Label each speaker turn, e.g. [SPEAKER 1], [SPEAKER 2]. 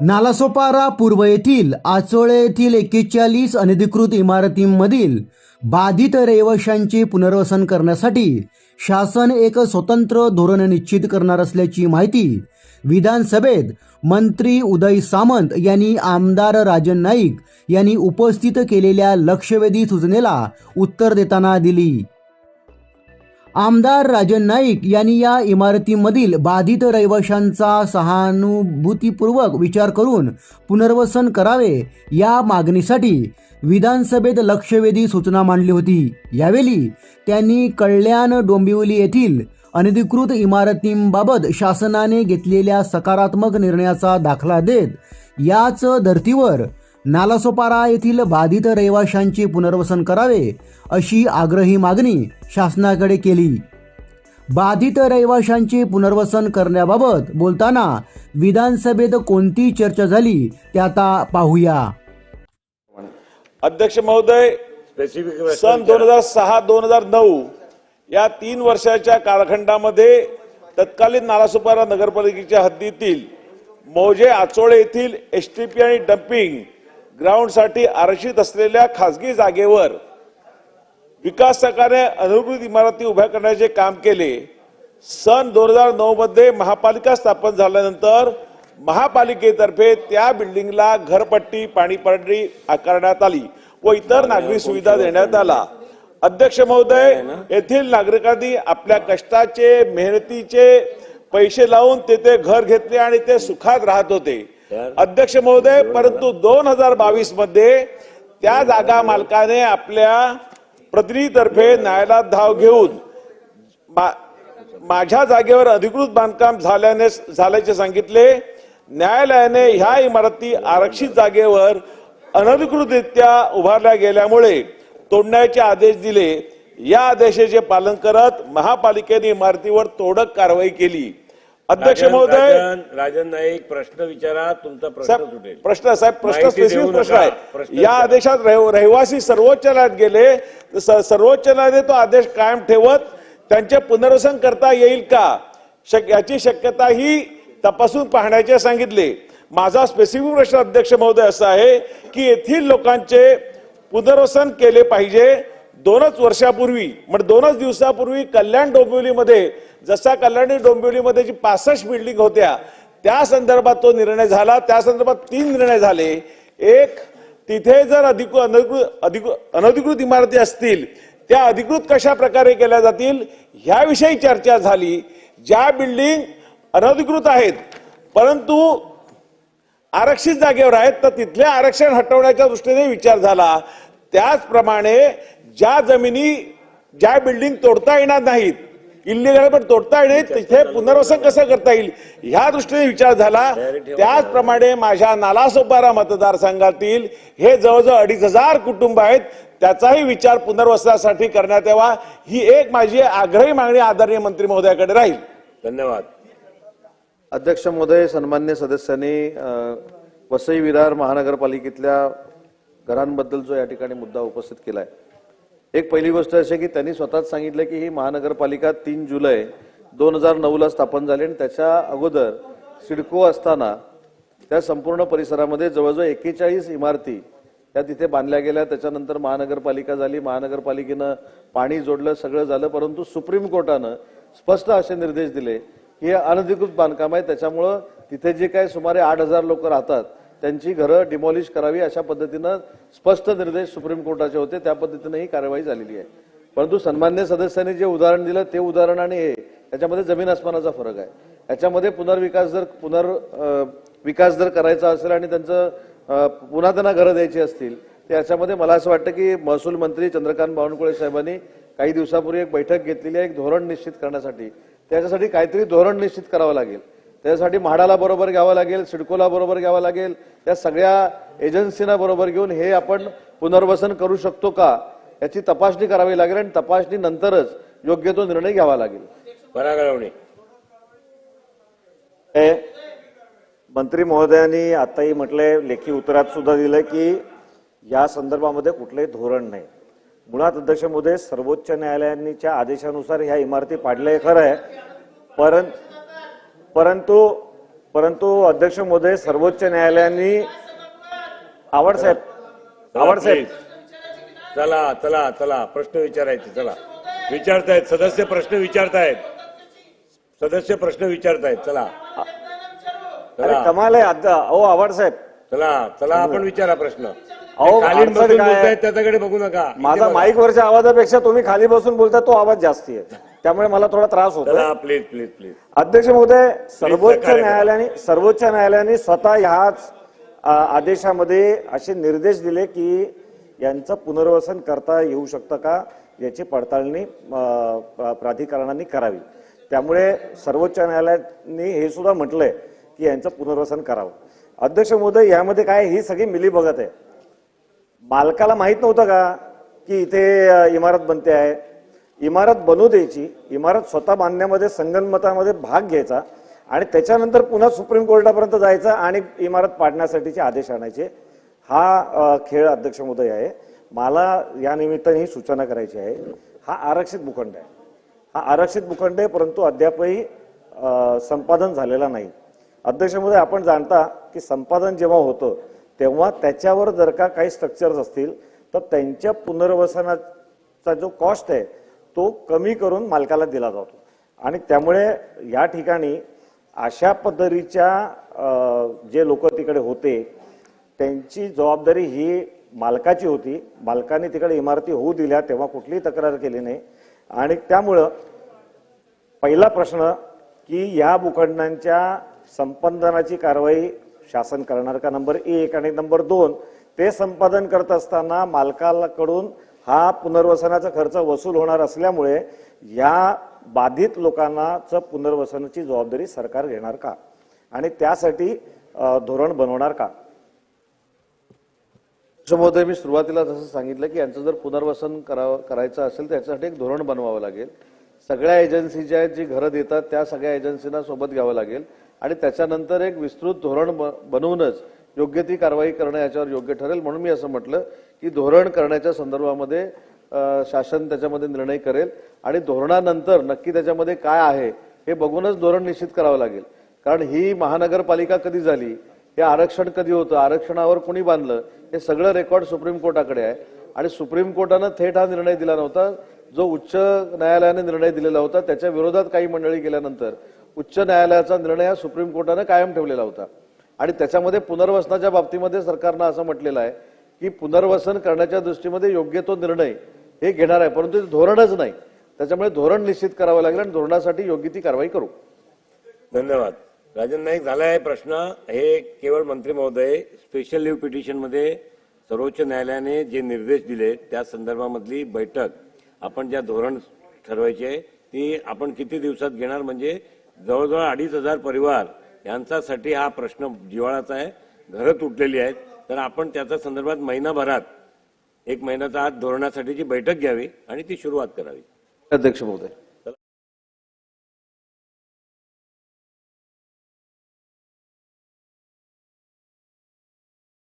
[SPEAKER 1] नालासोपारा पूर्व येथील आचोळे येथील एक्केचाळीस अनधिकृत इमारतींमधील बाधित रहिवाशांचे पुनर्वसन करण्यासाठी शासन एक स्वतंत्र धोरण निश्चित करणार असल्याची माहिती विधानसभेत मंत्री उदय सामंत यांनी आमदार राजन नाईक यांनी उपस्थित केलेल्या लक्षवेधी सूचनेला उत्तर देताना दिली. आमदार राजन नाईक यांनी या इमारतीमधील बाधित रहिवाशांचा सहानुभूतीपूर्वक विचार करून पुनर्वसन करावे या मागणीसाठी विधानसभेत लक्षवेधी सूचना मांडली होती. यावेळी त्यांनी कल्याण डोंबिवली येथील अनधिकृत इमारतींबाबत शासनाने घेतलेल्या सकारात्मक निर्णयाचा दाखला देत याच धर्तीवर नालासोपारा येथील बाधित रहिवाशांचे पुनर्वसन करावे अशी आग्रही मागणी शासनाकडे केली. बाधित रहिवाशांचे पुनर्वसन करण्याबाबत बोलताना विधानसभेत कोणती चर्चा झाली ते आता पाहूया.
[SPEAKER 2] अध्यक्ष महोदय
[SPEAKER 3] स्पेसिफिक
[SPEAKER 2] सन दोन हजार सहा दोन हजार नऊ या तीन वर्षाच्या कालखंडामध्ये तत्कालीन नालासोपारा नगरपालिकेच्या हद्दीतील मौजे आचोळे येथील एस टी पी आणि डम्पिंग ग्राउंडसाठी आरक्षित असलेल्या खासगी जागेवर विकासकाने अनुकृत इमारती उभ्या करण्याचे काम केले. सन दोन हजार नऊ मध्ये महापालिका स्थापन झाल्यानंतर महापालिकेतर्फे त्या बिल्डिंगला घरपट्टी पाणीपट्टी आकारण्यात आली व इतर नागरी सुविधा देण्यात आला. अध्यक्ष महोदय येथील नागरिकांनी आपल्या कष्टाचे मेहनतीचे पैसे लावून तेथे घर घेतले आणि ते सुखात राहत होते. अध्यक्ष महोदय परंतु दोन हजार बावीसमध्ये त्या जागा मालकाने आपल्या प्रतिनिधीतर्फे न्यायालयात धाव घेऊन मा- माझ्या जागेवर अधिकृत बांधकाम झाल्याने झाल्याचे सांगितले. न्यायालयाने ह्या इमारती आरक्षित जागेवर अनधिकृतरित्या उभारल्या गेल्यामुळे तोडण्याचे आदेश दिले. या आदेशाचे पालन करत महापालिकेने इमारतीवर तोडक कारवाई केली. अध्यक्ष महोदय
[SPEAKER 3] राजन नाईक प्रश्न विचारा तुमचा प्रश्न सुटेल
[SPEAKER 2] प्रश्न साहेब प्रश्न स्पेसिफिक प्रश्न. आहे या. आदेशात रहि- रहिवासी सर्वोच्च न्यायालयात गेले तर सर्वोच्च न्यायालयाने तो आदेश कायम ठेवत त्यांचे पुनर्वसन करता येईल का शक- याची शक्यता ही तपासून पाहण्याचे सांगितले माझा स्पेसिफिक प्रश्न अध्यक्ष महोदय असा आहे की येथील लोकांचे पुनर्वसन केले पाहिजे दोनच वर्षापूर्वी म्हणजे दोनच दिवसापूर्वी कल्याण डोंबिवलीमध्ये जसा कल्याणी डोंबिवलीमध्ये जी पासष्ट बिल्डिंग होत्या त्या संदर्भात तो निर्णय झाला. त्या संदर्भात तीन निर्णय झाले. एक तिथे जर अधिक अनधिकृत अधिकृत अनधिकृत इमारती असतील त्या अधिकृत कशा प्रकारे केल्या जातील ह्याविषयी चर्चा झाली. ज्या बिल्डिंग अनधिकृत आहेत परंतु आरक्षित जागेवर आहेत तर तिथले आरक्षण हटवण्याच्या दृष्टीने विचार झाला. त्याचप्रमाणे ज्या जमिनी ज्या बिल्डिंग तोडता येणार नाहीत इल्लिगल पण तोडता येईल तिथे पुनर्वसन कसं करता येईल ह्या दृष्टीने विचार झाला. त्याचप्रमाणे माझ्या नालासोपारा मतदारसंघातील हे जवळजवळ अडीच हजार कुटुंब आहेत त्याचाही विचार पुनर्वसनासाठी करण्यात यावा ही एक माझी आग्रही मागणी आदरणीय मंत्री महोदयाकडे राहील.
[SPEAKER 3] धन्यवाद.
[SPEAKER 4] अध्यक्ष महोदय सन्मान्य सदस्यांनी वसई विरार महानगरपालिकेतल्या घरांबद्दल जो या ठिकाणी मुद्दा उपस्थित केलाय एक पहिली गोष्ट अशी की त्यांनी स्वतःच सांगितलं की ही महानगरपालिका तीन जुलै दोन हजार नऊला स्थापन झाली आणि त्याच्या अगोदर सिडको असताना त्या संपूर्ण परिसरामध्ये जवळजवळ एक्केचाळीस इमारती त्या तिथे बांधल्या गेल्या. त्याच्यानंतर महानगरपालिका झाली. महानगरपालिकेनं पाणी जोडलं सगळं झालं परंतु सुप्रीम कोर्टानं स्पष्ट असे निर्देश दिले की हे अनधिकृत बांधकाम आहे. त्याच्यामुळं तिथे जे काय सुमारे आठ हजार लोक राहतात त्यांची घरं डिमॉलिश करावी अशा पद्धतीनं स्पष्ट निर्देश सुप्रीम कोर्टाचे होते. त्या पद्धतीनं ही कारवाई झालेली आहे. परंतु सन्मान्य सदस्यांनी जे उदाहरण दिलं ते उदाहरण आणि हे याच्यामध्ये जमीन आसमानाचा फरक आहे. याच्यामध्ये पुनर्विकास जर पुनर् विकास जर करायचा असेल आणि त्यांचं पुन्हा त्यांना घरं द्यायची असतील तर याच्यामध्ये मला असं वाटतं की महसूल मंत्री चंद्रकांत बावनकुळे साहेबांनी काही दिवसापूर्वी एक बैठक घेतलेली आहे एक धोरण निश्चित करण्यासाठी. त्याच्यासाठी काहीतरी धोरण निश्चित करावं लागेल. त्यासाठी म्हाडाला बरोबर घ्यावं लागेल सिडकोला बरोबर घ्यावं लागेल. त्या सगळ्या एजन्सीना बरोबर घेऊन हे आपण पुनर्वसन करू शकतो का? याची तपासणी करावी लागेल आणि तपासणी नंतरच योग्य तो निर्णय घ्यावा लागेल.
[SPEAKER 5] हे मंत्री महोदयांनी आताही म्हटलंय लेखी उत्तरात सुद्धा दिलंय की या संदर्भामध्ये कुठलंही धोरण नाही. मुळात अध्यक्ष महोदय सर्वोच्च न्यायालयांच्या आदेशानुसार ह्या इमारती पाडल्या हे खरं आहे परं परंतु परंतु अध्यक्ष महोदय सर्वोच्च न्यायालयाने आवड साहेब
[SPEAKER 3] चला. चला चला चला. प्रश्न विचारायचे चला. विचारतायत सदस्य प्रश्न विचारतायत. सदस्य प्रश्न विचारतायत चला.
[SPEAKER 5] अरे कमाल आहे अहो आवड साहेब.
[SPEAKER 3] चला चला आपण विचारा प्रश्न.
[SPEAKER 5] अहो, अडचण
[SPEAKER 3] बसून
[SPEAKER 5] काय? आहे?
[SPEAKER 3] बोलतायत त्याच्याकडे बघू नका.
[SPEAKER 5] माझा. माईक वरच्या आवाजापेक्षा तुम्ही खाली बसून बोलता तो आवाज जास्ती आहे. त्यामुळे मला थोडा त्रास होतो
[SPEAKER 3] चला प्लीज प्लीज प्लीज
[SPEAKER 5] अध्यक्ष महोदय सर्वोच्च. न्यायालयाने सर्वोच्च न्यायालयाने स्वतः ह्याच आ, आदेशामध्ये असे निर्देश दिले की यांचं पुनर्वसन करता येऊ शकतं का याची पडताळणी अ, प्रा- प्राधिकरणाने करावी. त्यामुळे सर्वोच्च न्यायालयाने हे सुद्धा म्हटलंय की यांचं पुनर्वसन करावं. अध्यक्ष महोदय यामध्ये काय ही सगळी मिली बघत आहे. मालकाला माहीत नव्हतं का की इथे इमारत बनते आहे? इमारत बनवू द्यायची इमारत स्वतः बांधण्यामध्ये संगनमतामध्ये भाग घ्यायचा आणि त्याच्यानंतर पुन्हा सुप्रीम कोर्टापर्यंत जायचा आणि इमारत पाडण्यासाठीचे आदेश आणायचे. हा खेळ अध्यक्ष महोदय आहे. मला या निमित्ताने ही सूचना करायची आहे. हा आरक्षित भूखंड आहे. हा आरक्षित भूखंड आहे परंतु अद्यापही संपादन झालेला नाही. अध्यक्ष महोदय आपण जाणता की संपादन जेव्हा होतं तेव्हा त्याच्यावर जर का काही स्ट्रक्चर्स असतील तर त्यांच्या पुनर्वसनाचा जो कॉस्ट आहे तो कमी करून मालकाला दिला जातो. आणि त्यामुळे या ठिकाणी अशा पद्धतीच्या जे लोक तिकडे होते त्यांची जबाबदारी ही मालकाची होती. मालकाने तिकडे इमारती होऊ दिल्या तेव्हा कुठलीही तक्रार केली नाही. आणि त्यामुळं पहिला प्रश्न की या भूखंडांच्या संपादनाची कारवाई शासन करणार का? नंबर एक आणि नंबर दोन. ते संपादन करत असताना मालकाकडून हा पुनर्वसनाचा खर्च वसूल होणार असल्यामुळे या बाधित लोकांनाच पुनर्वसनाची जबाबदारी सरकार घेणार का? आणि त्यासाठी धोरण बनवणार का?
[SPEAKER 4] महोदय मी सुरुवातीला जसं सांगितलं की यांचं जर पुनर्वसन करावं करायचं असेल तर याच्यासाठी एक धोरण बनवावं लागेल. सगळ्या एजन्सी ज्या आहेत जी घरं देतात त्या सगळ्या एजन्सीना सोबत घ्यावं लागेल. आणि त्याच्यानंतर एक विस्तृत धोरण ब- बनवूनच योग्य ती कारवाई करणं याच्यावर योग्य ठरेल. म्हणून मी असं म्हटलं की धोरण करण्याच्या संदर्भामध्ये शासन त्याच्यामध्ये निर्णय करेल आणि धोरणानंतर नक्की त्याच्यामध्ये काय आहे हे बघूनच धोरण निश्चित करावं लागेल. कारण ही महानगरपालिका कधी झाली हे आरक्षण कधी होतं आरक्षणावर कोणी बांधलं हे सगळं रेकॉर्ड सुप्रीम कोर्टाकडे आहे. आणि सुप्रीम कोर्टानं थेट हा निर्णय दिला नव्हता. जो उच्च न्यायालयाने निर्णय दिलेला होता त्याच्या विरोधात काही मंडळी गेल्यानंतर उच्च न्यायालयाचा निर्णय हा सुप्रीम कोर्टानं कायम ठेवलेला होता. आणि त्याच्यामध्ये पुनर्वसनाच्या बाबतीमध्ये सरकारनं असं म्हटलेलं आहे की पुनर्वसन करण्याच्या दृष्टीमध्ये योग्य तो निर्णय हे घेणार आहे परंतु ते धोरणच नाही. त्याच्यामुळे धोरण निश्चित करावं लागेल आणि धोरणासाठी योग्य ती कारवाई करू.
[SPEAKER 3] धन्यवाद. राजन नाईक झाला आहे प्रश्न. हे केवळ मंत्री महोदय स्पेशल लिव्ह पिटिशनमध्ये सर्वोच्च न्यायालयाने जे निर्देश दिले त्या संदर्भामधली बैठक आपण ज्या धोरण ठरवायची आहे ती आपण किती दिवसात घेणार? म्हणजे जवळजवळ अडीच हजार परिवार यांच्यासाठी हा प्रश्न जिव्हाळाचा आहे. घरं तुटलेली आहेत. तर आपण त्याच्या संदर्भात महिनाभरात एक महिन्याचा आत धोरणासाठीची बैठक घ्यावी आणि ती सुरुवात करावी.
[SPEAKER 4] अध्यक्ष महोदय.